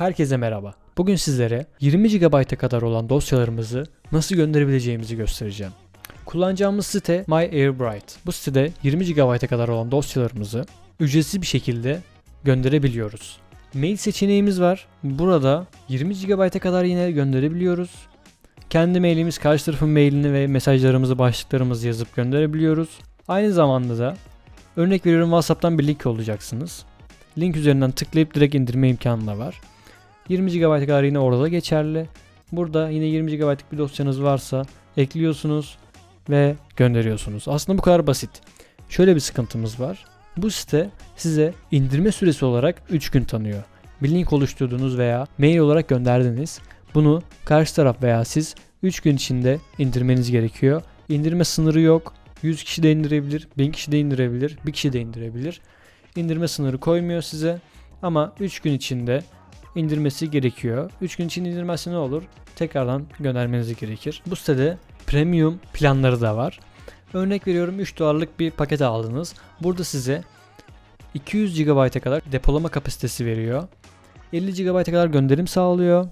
Herkese merhaba. Bugün sizlere 20 GB'a kadar olan dosyalarımızı nasıl gönderebileceğimizi göstereceğim. Kullanacağımız site MyAirBright. Bu sitede 20 GB'a kadar olan dosyalarımızı ücretsiz bir şekilde gönderebiliyoruz. Mail seçeneğimiz var. Burada 20 GB'a kadar yine gönderebiliyoruz. Kendi mailimiz karşı tarafın mailini ve mesajlarımızı, başlıklarımızı yazıp gönderebiliyoruz. Aynı zamanda da örnek veriyorum WhatsApp'tan bir link olacaksınız. Link üzerinden tıklayıp direkt indirme imkanı da var. 20 GB kadar yine orada da geçerli. Burada yine 20 GB'lık bir dosyanız varsa ekliyorsunuz ve gönderiyorsunuz. Aslında bu kadar basit. Şöyle bir sıkıntımız var. Bu site size indirme süresi olarak 3 gün tanıyor. Bir link oluşturduğunuz veya mail olarak gönderdiniz. Bunu karşı taraf veya siz 3 gün içinde indirmeniz gerekiyor. İndirme sınırı yok. 100 kişi de indirebilir, 1000 kişi de indirebilir, 1 kişi de indirebilir. İndirme sınırı koymuyor size ama 3 gün içinde indirmesi gerekiyor. 3 gün içinde indirmezse ne olur? Tekrardan göndermeniz gerekir. Bu sitede premium planları da var. Örnek veriyorum 3 dolarlık bir paket aldınız. Burada size 200 GB'a kadar depolama kapasitesi veriyor. 50 GB'a kadar gönderim sağlıyor.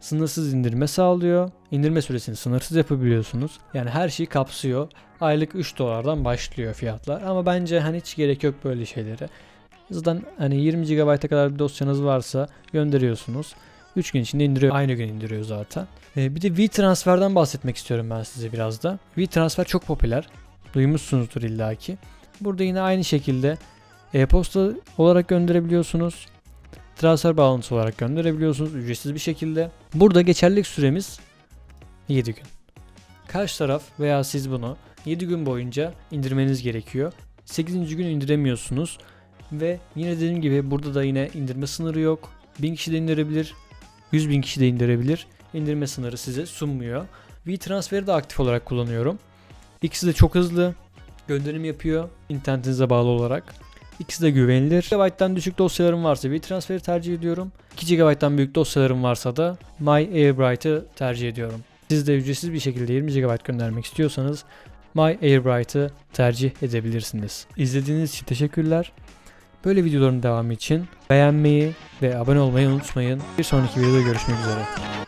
Sınırsız indirme sağlıyor. İndirme süresini sınırsız yapabiliyorsunuz. Yani her şeyi kapsıyor. Aylık 3 dolardan başlıyor fiyatlar. Ama bence hani hiç gerek yok böyle şeylere. Zaten hani 20 GB'a kadar bir dosyanız varsa gönderiyorsunuz. 3 gün içinde indiriyor. Aynı gün indiriyor zaten. Ee, bir de WeTransfer'den bahsetmek istiyorum ben size biraz da. WeTransfer çok popüler. Duymuşsunuzdur illaki. Burada yine aynı şekilde e-posta olarak gönderebiliyorsunuz. Transfer bağlantısı olarak gönderebiliyorsunuz ücretsiz bir şekilde. Burada geçerlilik süremiz 7 gün. Karşı taraf veya siz bunu 7 gün boyunca indirmeniz gerekiyor. 8. gün indiremiyorsunuz. Ve yine dediğim gibi burada da yine indirme sınırı yok. 1000 kişi de indirebilir. 100 bin kişi de indirebilir. İndirme sınırı size sunmuyor. WeTransfer'i de aktif olarak kullanıyorum. İkisi de çok hızlı. Gönderim yapıyor internetinize bağlı olarak. İkisi de güvenilir. GB'dan düşük dosyalarım varsa WeTransfer'i tercih ediyorum. 2 GB'dan büyük dosyalarım varsa da MyAirBright'ı tercih ediyorum. Siz de ücretsiz bir şekilde 20 GB göndermek istiyorsanız MyAirBright'ı tercih edebilirsiniz. İzlediğiniz için teşekkürler. Böyle videoların devamı için beğenmeyi ve abone olmayı unutmayın. Bir sonraki videoda görüşmek üzere.